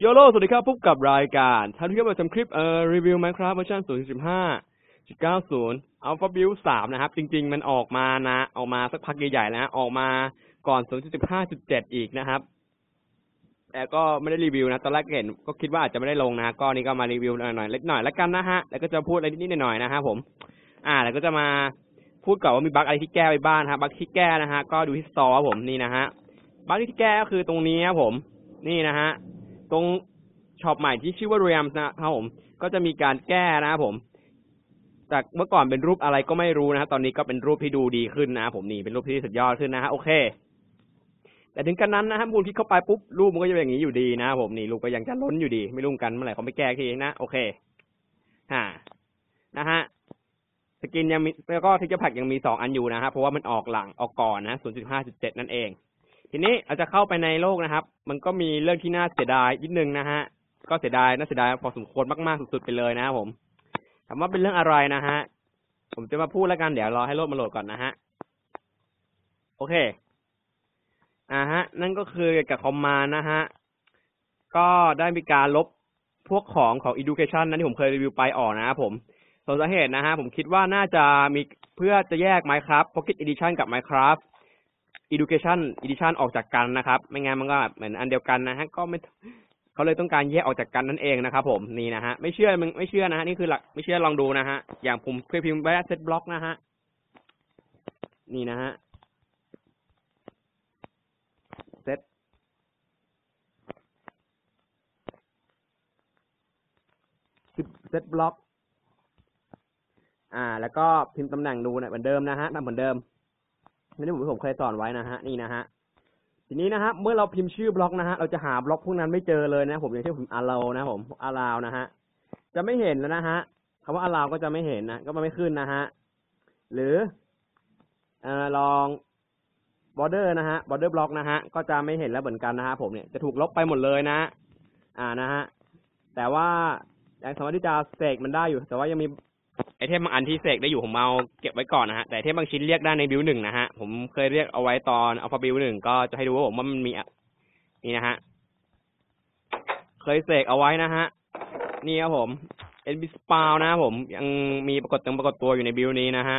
โลสวัสดีครับ พบกับรายการท่านที่เข้ามาชมคลิปเอ่อรีวิว Minecraft เวอร์ชัน0.15.90 Alpha Build 3 นะครับ จริง ๆ มันออกมานะ ออกมาสักพักใหญ่ๆแล้วออกมาก่อน 0.15.7 อีกนะครับ แต่ก็ไม่ได้รีวิวนะ ตอนแรกเห็นก็คิดว่าอาจจะไม่ได้ลงนะ ก็นี่ก็มารีวิวหน่อยๆเล็กหน่อยแล้วกันนะฮะ แล้วก็จะพูดอะไรนิดๆหน่อยๆนะฮะผม อ่า แล้วก็จะมาพูดก่อนว่ามีบั๊กอะไรที่แก้ไปบ้างครับ บั๊กที่แก้นะฮะ ก็ดูที่สตอร์ผมนี่นะฮะ บั๊กที่แก้ก็คือตรงนี้ครับผม นี่นะฮะ ตรงช็อปใหม่ที่ชื่อว่า Rams นะครับผม ก็จะมีการแก้นะครับผมจากเมื่อก่อนเป็นรูปอะไรก็ไม่รู้นะตอนนี้ก็เป็นรูปที่ดูดีขึ้นนะผมนี่เป็นรูปที่สุดยอดขึ้นนะฮะโอเค แต่ถึงกันนั้นนะครับคุณคลิกเข้าไปปุ๊บรูปมันก็จะเป็นอย่างนี้อยู่ดีนะผมนี่รูปก็ยังจะล้นอยู่ดี ไม่รู้เหมือนกันเมื่อไหร่เขาไม่แก้ทีนะโอเคฮ่านะฮะสกินยังมีแล้วก็ทิกเกอร์แพ็กยังมีสองอันอยู่นะครับเพราะว่ามันออกหลังออกก่อนนะ0.5.7นั่นเอง ทีนี้เราจะเข้าไปในโลกนะครับ มันก็มีเรื่องที่น่าเสียดายนิดนึงนะฮะ ก็เสียดายน่าเสียดายพอสมควรมากๆสุดๆไปเลยนะครับผม ถามว่าเป็นเรื่องอะไรนะฮะ ผมจะมาพูดแล้วกันเดี๋ยวรอให้โหลดมาโหลดก่อนนะฮะ โอเค อ่าฮะ นั่นก็คือกับคอมมานด์นะฮะ ก็ได้มีการลบพวกของของ education นั้นที่ผมเคยรีวิวไปออกนะครับผมส่วนสาเหตุนะฮะ ผมคิดว่าน่าจะมีเพื่อจะแยก Minecraft Pocket Edition กับ Minecraft Education Edition ออกจากกันนะครับ ไม่งั้นมันก็เหมือนอันเดียวกันนะฮะก็ไม่เขาเลยต้องการแยกออกจากกันนั่นเองนะครับ ผมนี่นะฮะไม่เชื่อมึงไม่เชื่อนะฮะนี่คือหลักไม่เชื่อลองดูนะฮะอย่างผมเคยพิมพ์ไว้เซตบล็อกนะฮะนี่นะฮะเซตเซตบล็อก อ่า แล้วก็พิมพ์ตำแหน่งดูนะเหมือนเดิมนะฮะทำเหมือนเดิม นี่ผมผมเคยสอนไว้นะฮะนี่นะฮะทีนี้นะฮะเมื่อเราพิมพ์ชื่อบล็อกนะฮะเราจะหาบล็อกพวกนั้นไม่เจอเลยนะ ผมอย่างเช่นผมอารานะผมอารานะฮะจะไม่เห็นแล้วนะฮะคำว่าอาราก็จะไม่เห็นนะก็มันไม่ขึ้นนะฮะหรือเอ่อลองบอร์เดอร์นะฮะบอร์เดอร์บล็อกนะฮะก็จะไม่เห็นแล้วเหมือนกันนะฮะผมเนี่ยจะถูกลบไปหมดเลยนะ อ่านะฮะแต่ว่ายังสามารถที่จะเสกมันได้อยู่ แต่ว่ายังมี ไอเทมบางอันที่เสกได้อยู่ผมเอาเก็บไว้ก่อนนะฮะแต่ไอเทมบางชิ้นเรียกได้ในบิวหนึ่งนะฮะผมเคยเรียกเอาไว้ตอนอัลฟาบิวหนึ่งก็จะให้ดูว่าผมว่ามันมีอะนี่นะฮะเคยเสกเอาไว้นะฮะนี่ครับผมเอ็นบิสปาวนะผมยังมีปรากฏตังปรากฏตัวอยู่ในบิวนี้นะฮะ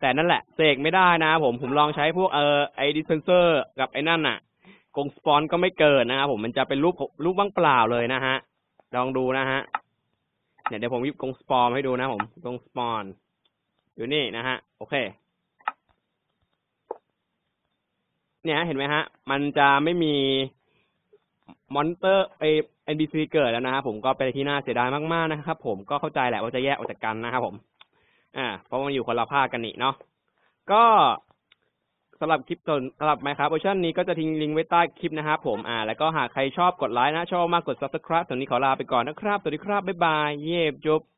แต่นั่นแหละเสกไม่ได้นะผมผมลองใช้พวกเออไอดิสเซนเซอร์กับไอ้นั่นน่ะกงสปอนก็ไม่เกิดนะครับผมมันจะเป็นรูปรูปว่างเปล่าเลยนะฮะลองดูนะฮะ เนี่ยเดี๋ยวผมยิบกงสปอนให้ดูนะผมกงสปอนอยู่นี่นะฮะ โอเค เนี่ยเห็นไหมฮะ มันจะไม่มีมอนเตอร์ไอเอ็นดีซีเกิดแล้วนะครับผมก็เป็นที่น่าเสียดายมากๆนะครับผมก็เข้าใจแหละว่าจะแยกออกจากกันนะครับผม อ่า เพราะมันอยู่คนละภาคกันนี่เนาะก็ำหรับคลิปส่วนสำหรับ Minecraft เวอร์ชันนี้ก็จะทิ้งลิงก์ไว้ใต้คลิปนะครับผมอ่าแล้วก็หากใครชอบกดไลค์นะชอบมากกด subscribe ตอนนี้ขอลาไปก่อนนะครับ สวัสดีครับ บ๊ายบาย เย็บจบ